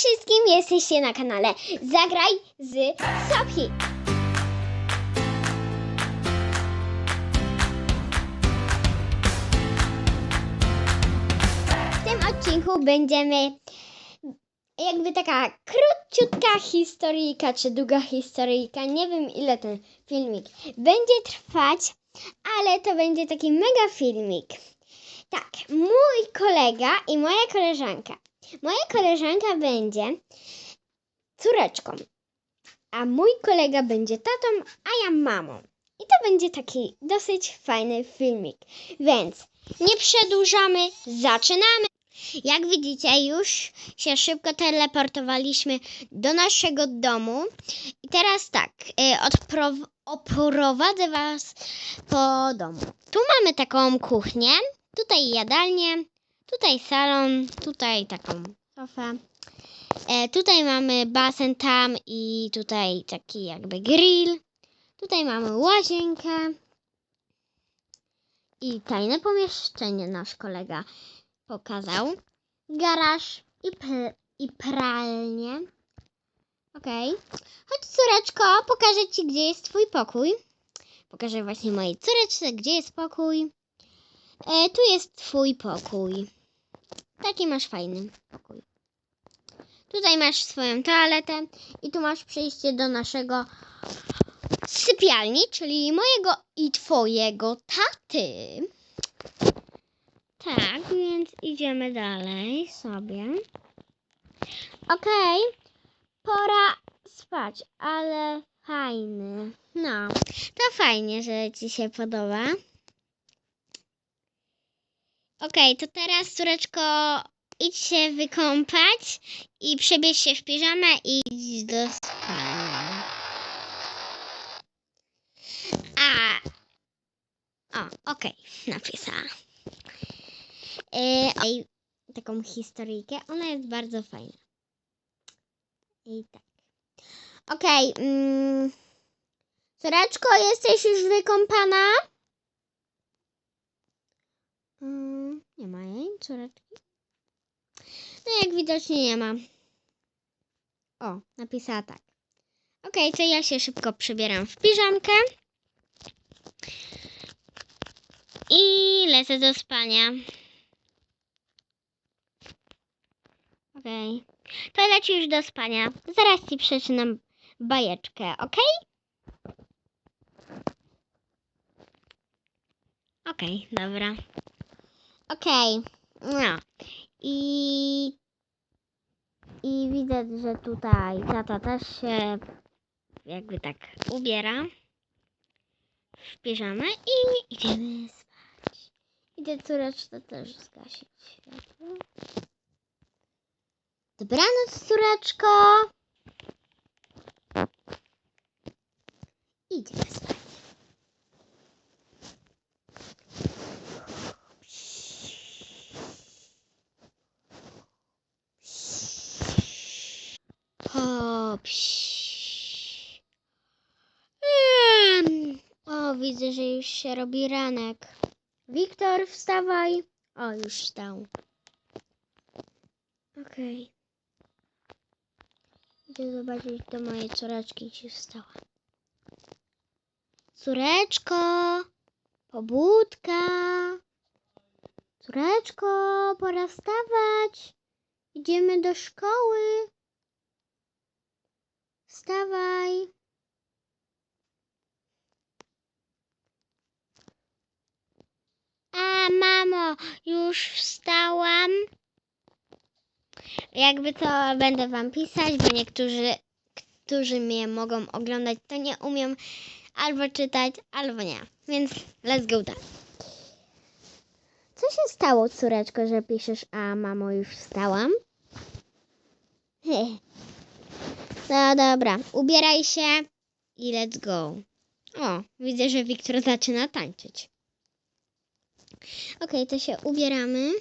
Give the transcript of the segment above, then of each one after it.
wszystkim, jesteście na kanale Zagraj z Sophie. W tym odcinku będziemy jakby taka króciutka historyjka, czy długa historyjka, nie wiem ile ten filmik będzie trwać, ale to będzie taki mega filmik. Tak, mój kolega i moja koleżanka. Moja koleżanka będzie córeczką, a mój kolega będzie tatą, a ja mamą. I to będzie taki dosyć fajny filmik. Więc nie przedłużamy, zaczynamy. Jak widzicie, już się szybko teleportowaliśmy do naszego domu. I teraz tak, y, oprowadzę Was po domu. Tu mamy taką kuchnię, tutaj jadalnię, tutaj salon, tutaj taką sofę. E, tutaj mamy basen tam i tutaj taki jakby grill. Tutaj mamy łazienkę i tajne pomieszczenie nasz kolega pokazał. Garaż i, i pralnię. Okej. Chodź córeczko, pokażę Ci, gdzie jest Twój pokój. Pokażę właśnie mojej córeczce, gdzie jest pokój. E, tu jest Twój pokój. Taki masz fajny pokój. Tutaj masz swoją toaletę i tu masz przejście do naszego sypialni, czyli mojego i Twojego taty. Tak, więc idziemy dalej sobie. Okej, pora spać, ale fajny. No, to fajnie, że Ci się podoba. Okej, to teraz, córeczko, idź się wykąpać i przebierz się w piżamę i idź do spania. A, o, okej, napisała. E, ej, taką historyjkę. Ona jest bardzo fajna. I tak. Okej. mm, córeczko, jesteś już wykąpana? Mm, nie ma jej, córeczki. No jak widocznie nie ma. O, napisała tak. Okej, to ja się szybko przebieram w piżamkę. I lecę do spania. Okej. To leci już do spania. Zaraz ci przeczytam bajeczkę, okej? Okej, dobra. Okej. No. I... I widać, że tutaj tata też się jakby tak ubiera w piżamę i idziemy spać. Idę córeczce też zgasić światło. Dobranoc, córeczko. Idziemy spać. Widzę, że już się robi ranek. Wiktor, wstawaj. O, już wstał. Okej. Idę zobaczyć do mojej córeczki, czy wstała. Córeczko, pobudka. Córeczko, pora wstawać. Idziemy do szkoły. Wstawaj. A już wstałam. Jakby to będę wam pisać, bo niektórzy, którzy mnie mogą oglądać, to nie umiem albo czytać, albo nie. Więc let's go dalej. Co się stało, córeczko, że piszesz, a mamo, już wstałam? No dobra, ubieraj się i let's go. O, widzę, że Wiktor zaczyna tańczyć. Okej, to się ubieramy.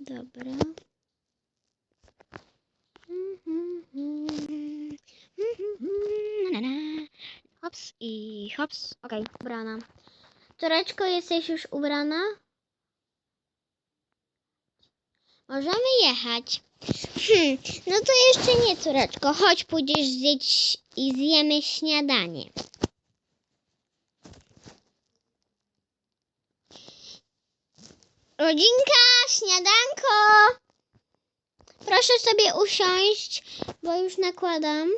Dobra. Hops i hops. Okej, ubrana. Córeczko, jesteś już ubrana? Możemy jechać. Hmm, no to jeszcze nie, córeczko. Chodź, pójdziesz zjeść i zjemy śniadanie. Rodzinka, śniadanko! Proszę sobie usiąść, bo już nakładam.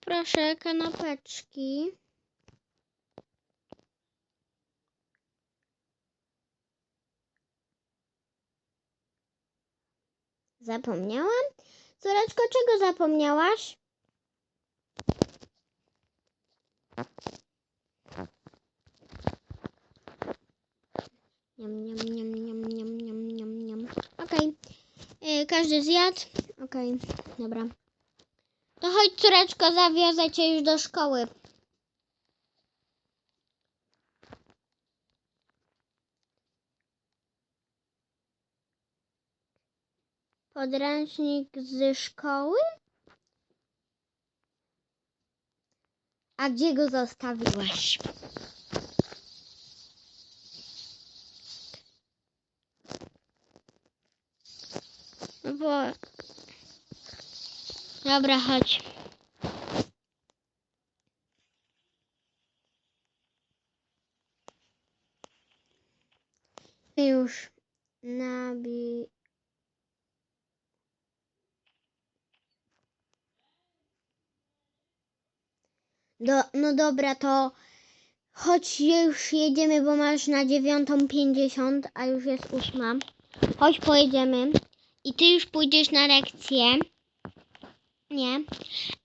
Proszę, kanapeczki. Zapomniałam? Córeczko, czego zapomniałaś? Niam, niam, niam, niam, niam, niam, niam, niam. Okej. Y, Każdy zjadł? Okej, dobra. To chodź, córeczko, zawiozę cię już do szkoły. Podręcznik ze szkoły? A gdzie go zostawiłaś? Bo... Dobra, chodź. Już nabi... Do, no dobra, to chodź, już jedziemy, bo masz na dziewiątą pięćdziesiąt, a już jest ósma. Chodź, pojedziemy. I ty już pójdziesz na lekcję. Nie.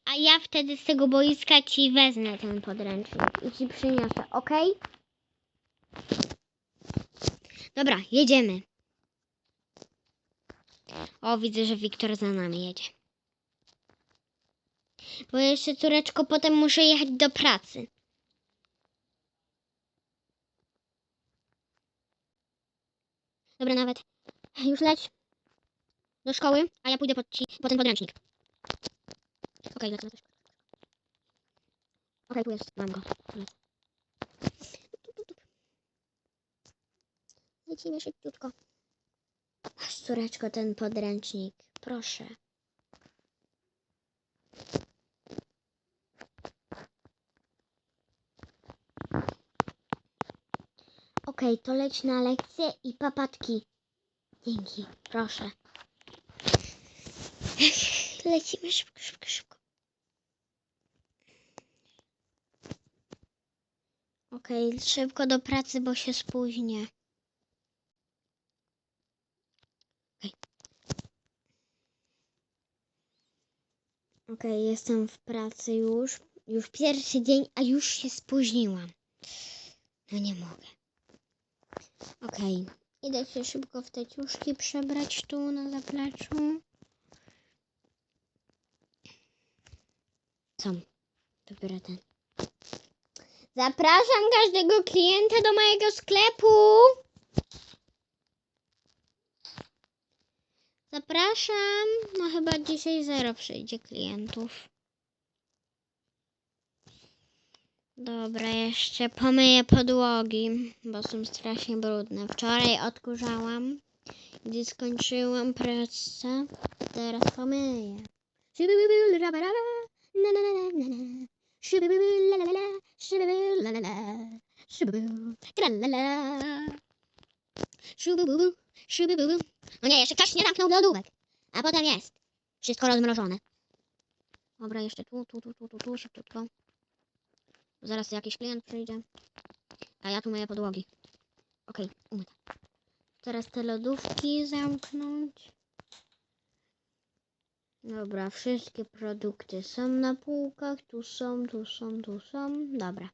A ja wtedy z tego boiska ci wezmę ten podręcznik i ci przyniosę, ok? Dobra, jedziemy. O, widzę, że Wiktor za nami jedzie. Bo jeszcze, córeczko, potem muszę jechać do pracy. Dobra, nawet. Już leć do szkoły, a ja pójdę po, ci, po ten podręcznik. Okej, lecę, lecę. Okej, tu jest, mam go. Lecę. Lecimy szybciutko. Masz, córeczko, ten podręcznik. Proszę. Okej, to leć na lekcję i papatki. Dzięki, proszę. Lecimy szybko, szybko, szybko. Okej, szybko do pracy, bo się spóźnię. Okej. Okej, jestem w pracy już. Już pierwszy dzień, a już się spóźniłam. No nie mogę. Okej, idę się szybko w te ciuszki przebrać tu na zapleczu. Dopiero ten. Zapraszam każdego klienta do mojego sklepu. Zapraszam. No chyba dzisiaj zero przyjdzie klientów. Dobra, jeszcze pomyję podłogi, bo są strasznie brudne. Wczoraj odkurzałam, gdy skończyłam pracę. Teraz pomyję. Na, na, na, na, na, na. Szybybyby, la, la, la, la. Szybyby, la, la, la. La, la. Szybybyby. No nie, jeszcze ktoś nie zamknął lodówek. A potem jest. Wszystko rozmrożone. Dobra, jeszcze tu, tu, tu, tu, tu, tu, szybciutko. Zaraz jakiś klient przyjdzie. A ja tu myję podłogi. Okej, umyte. Teraz te lodówki zamknąć. Dobra, wszystkie produkty są na półkach. Tu są, tu są, tu są. Dobra.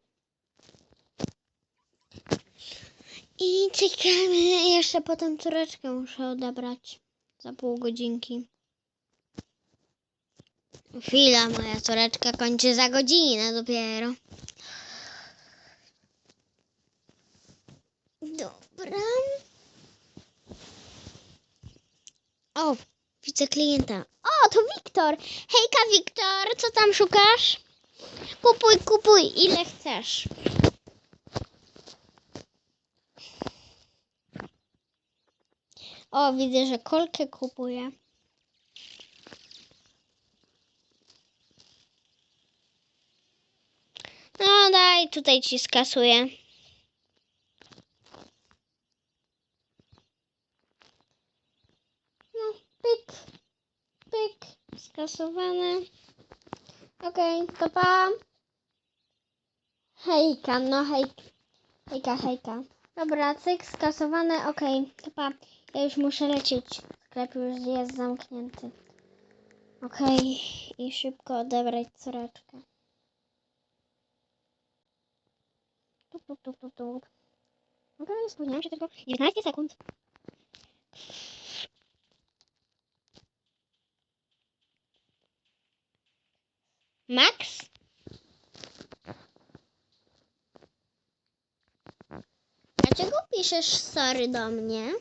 I czekamy. Jeszcze potem córeczkę muszę odebrać. Za pół godzinki. Chwila, moja córeczka kończy za godzinę dopiero. Dobra. O, widzę klienta. O, to Wiktor. Hejka, Wiktor, co tam szukasz? Kupuj, kupuj, ile chcesz. O, widzę, że kolkę kupuje. No daj, tutaj ci skasuję. No, pyk, pyk, skasowane. Okej, to pa. Hejka, no hej, hejka, hejka. Dobra, cyk, skasowane, okej, to pa. Ja już muszę lecieć. Sklep już jest zamknięty. Okej, i szybko odebrać córeczkę. Tup, tup, tup, tup, tup. Okej, spóźniłam się tylko 19 sekund. Max? Dlaczego piszesz sorry do mnie?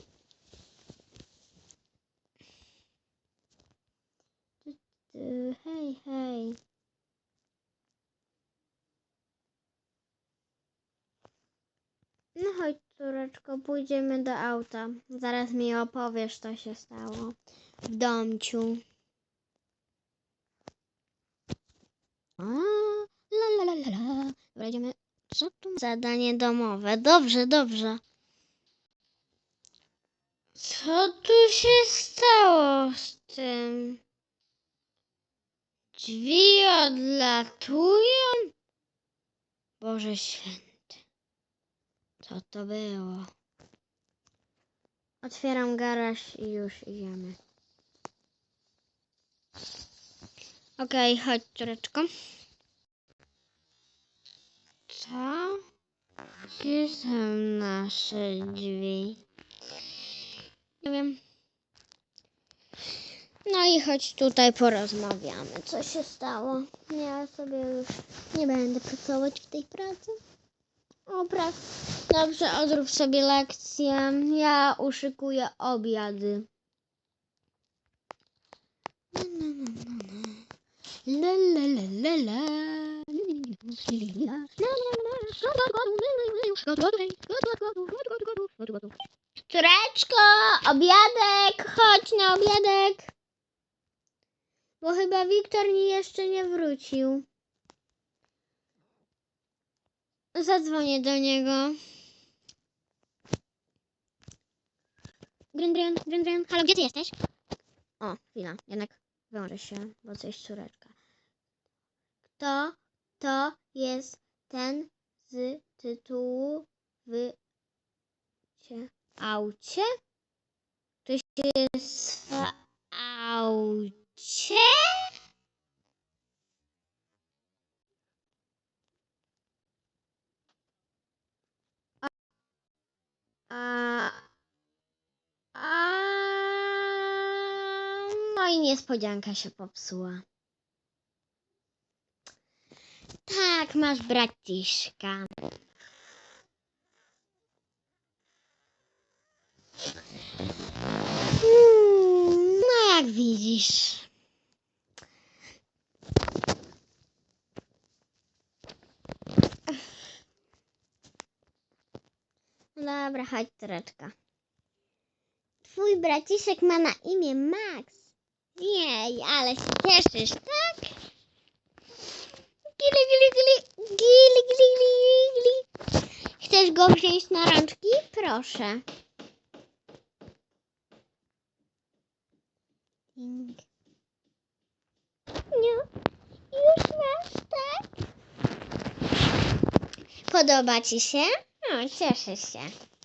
Hej, hej. No chodź, córeczko, pójdziemy do auta. Zaraz mi opowiesz, co się stało w domciu. A, la la la la. Dobra, idziemy. Co tu? Zadanie domowe. Dobrze, dobrze. Co tu się stało z tym? Drzwi odlatują? Boże święty. Co to było? Otwieram garaż i już idziemy. Okej, chodź, córeczko. Co? Gdzie są nasze drzwi? Nie wiem. No i chodź tutaj porozmawiamy, co się stało. Ja sobie już nie będę pracować w tej pracy. Dobra, dobrze, odrób sobie lekcję. Ja uszykuję obiady. Na, na, na, na, na. Córeczko, obiadek, chodź na obiadek. Bo chyba Wiktor nie jeszcze nie wrócił. Zadzwonię do niego. Gryn, gryn. Halo, gdzie ty jesteś? O, chwila, jednak wyłączę się, bo coś córeczka. Kto to jest ten z tytułu w cie, aucie? Ktoś jest w aucie? A, a, no i niespodzianka się popsuła. Tak, masz braciszka. Hmm, no jak widzisz. Dobra, chodź, Toreczka. Twój braciszek ma na imię Max. Jej, ale się cieszysz, tak? Gili, gili, gili, gili, gili, gili, gili. Chcesz go wziąć na rączki? Proszę. Nie, już masz, tak? Podoba ci się? O, cieszę się.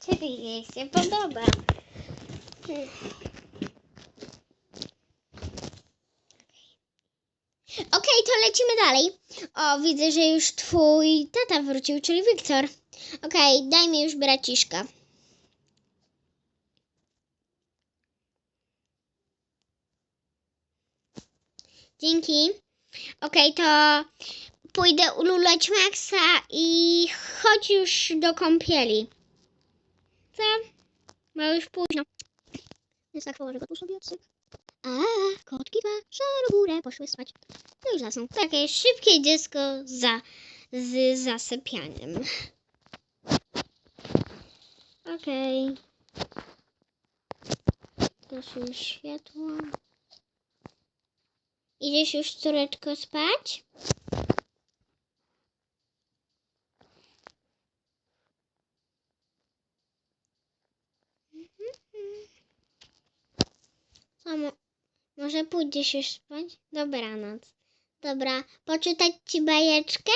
Czyli jej się podoba. Hmm. Okej, to lecimy dalej. O, widzę, że już twój tata wrócił, czyli Wiktor. Okej, daj mi już braciszka. Dzięki. Okej, to pójdę ululać Maxa i chodź już do kąpieli. Co? Bo już późno. Jest tak położę go tu sobie cyk. A, kotki dwa, szaro górę, poszły spać. No już zasną. Takie szybkie dziecko za, z zasypianiem. Okej. Zgasimy światło. Idziesz już, córeczko, spać? Co, mo- może pójdziesz już spać? Dobranoc. Dobra, poczytać ci bajeczkę?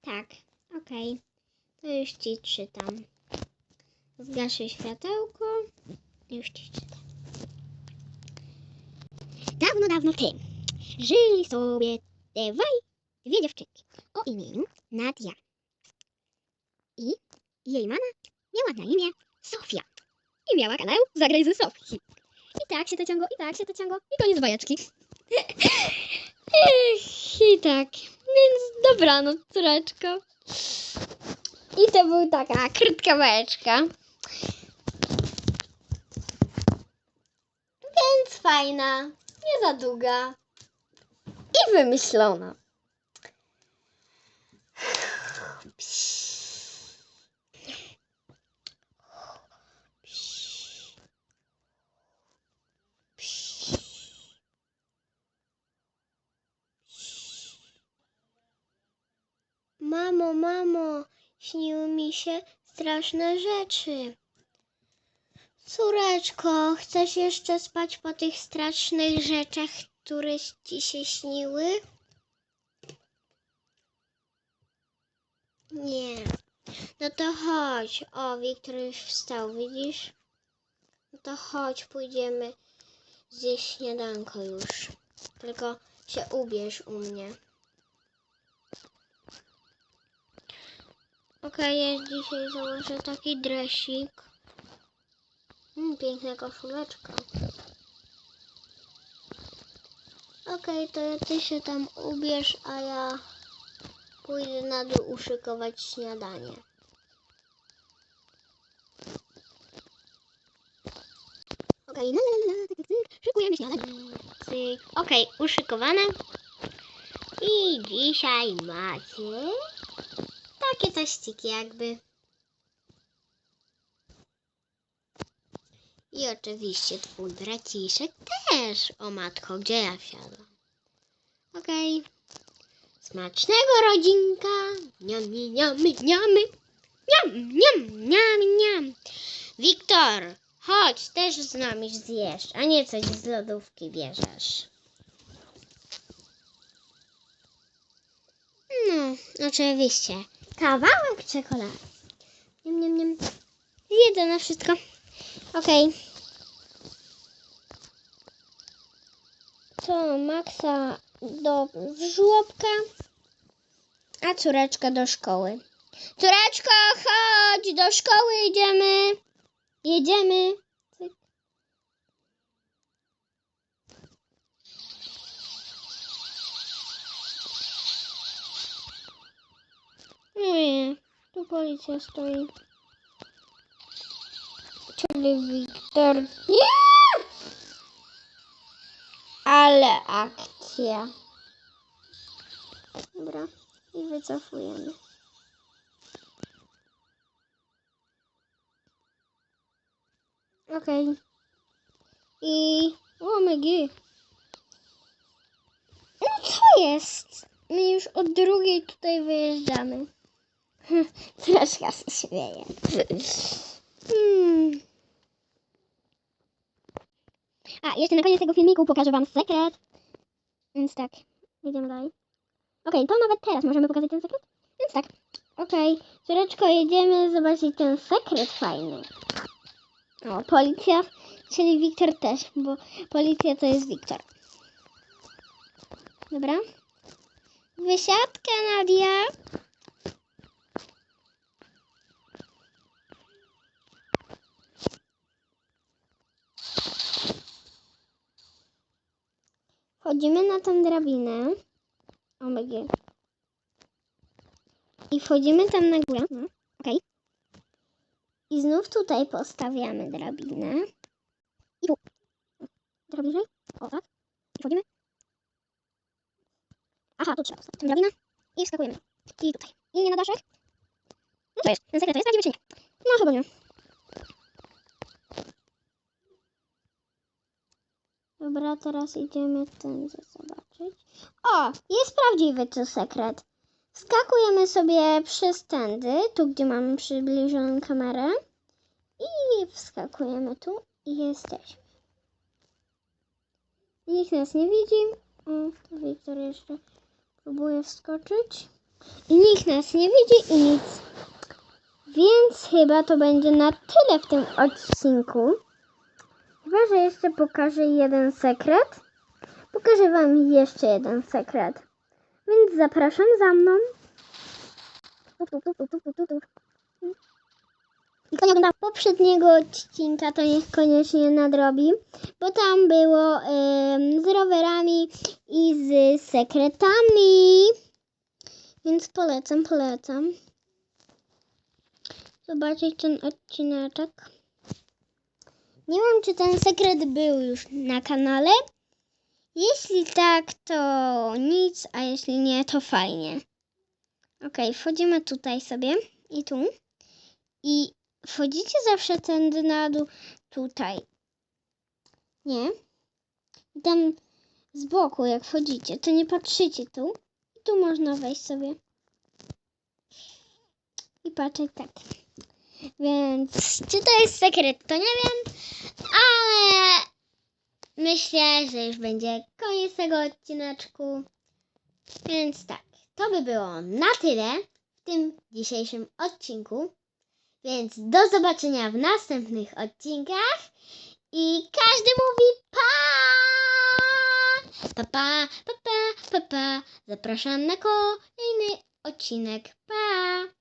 Tak, okej. To już ci czytam. Zgaszę światełko. Już ci czytam. Dawno, dawno temu żyli sobie dwaj, dwie dziewczynki o imieniu Nadia. I jej mama miała na imię Sofia. I miała kanał Zagraj ze Sofii. I tak się to ciągło, i tak się to ciągło. I koniec bajeczki. I tak. Więc dobranoc, córeczko. I to była taka krótka bajeczka. Więc fajna, nie za długa i wymyślona. Mamo, mamo, śniły mi się straszne rzeczy. Córeczko, chcesz jeszcze spać po tych strasznych rzeczach, które ci się śniły? Nie. No to chodź. O, Wiktor już wstał, widzisz? No to chodź, pójdziemy zjeść śniadanko już. Tylko się ubierz u mnie. Okej, ja dzisiaj założę taki dresik. Mm, piękna koszuleczka. Okej, to ja ty się tam ubierz, a ja pójdę na dół uszykować śniadanie. Okej, tyk, tyk, szykujemy śniadanie. Okej, uszykowane. I dzisiaj macie takie teściki jakby. I oczywiście twój braciszek też. O matko, gdzie ja wsiadłam? Okej. Smacznego rodzinka. Niam, niam, niamy. Niam, niam, niam, niam. Wiktor, chodź, też z nami zjesz, a nie coś z lodówki bierzesz. No, oczywiście. Kawałek czekolady. Niam, niam, niam. Zjedzę na wszystko. Okej. To Maxa do żłobka, a córeczka do szkoły. Córeczko, chodź, do szkoły idziemy. Jedziemy. Cyk. Nie, tu policja stoi. Czyli Wiktor. Nie! Ale akcja. Dobra, i wycofujemy. Okej. I... O mygi. No co jest? My już od drugiej tutaj wyjeżdżamy. Troszkę się śmieję. Hmm. A, jeszcze na koniec tego filmiku pokażę Wam sekret. Więc tak, idziemy dalej. Okej, to nawet teraz możemy pokazać ten sekret. Więc tak, okej, córeczko, jedziemy zobaczyć ten sekret fajny. O, policja, czyli Wiktor też, bo policja to jest Wiktor. Dobra. Wysiadka, Nadia. Wchodzimy na tą drabinę. OMG. I wchodzimy tam na górę. No, okej. I znów tutaj postawiamy drabinę. I tu. Trochę bliżej. O, tak. I wchodzimy. Aha, tu trzeba postawić drabinę. I wskakujemy. I tutaj. I nie na daszek. No co jest? Ten sekret to jest prawdziwy czy nie? No chyba nie. Dobra, teraz idziemy tędy zobaczyć. O, jest prawdziwy tu sekret. Skakujemy sobie przez tędy, tu gdzie mamy przybliżoną kamerę. I wskakujemy tu i jesteśmy. Nikt nas nie widzi. O, to Wiktor jeszcze próbuje wskoczyć. I nikt nas nie widzi i nic. Więc chyba to będzie na tyle w tym odcinku. Chyba, że jeszcze pokażę jeden sekret. Pokażę Wam jeszcze jeden sekret. Więc zapraszam za mną. I kto nie oglądał poprzedniego odcinka, to niech koniecznie nadrobi, bo tam było em, z rowerami i z sekretami. Więc polecam, polecam. Zobaczyć ten odcineczek. Nie wiem, czy ten sekret był już na kanale. Jeśli tak, to nic, a jeśli nie, to fajnie. Ok, wchodzimy tutaj sobie i tu. I wchodzicie zawsze tędy na dół, tutaj. Nie? I tam z boku, jak wchodzicie, to nie patrzycie tu. I tu można wejść sobie. I patrzeć tak. Więc czy to jest sekret, to nie wiem, ale myślę, że już będzie koniec tego odcineczku. Więc tak, to by było na tyle w tym dzisiejszym odcinku. Więc do zobaczenia w następnych odcinkach. I każdy mówi pa! Pa, pa, pa, pa, pa, pa. Zapraszam na kolejny odcinek. Pa!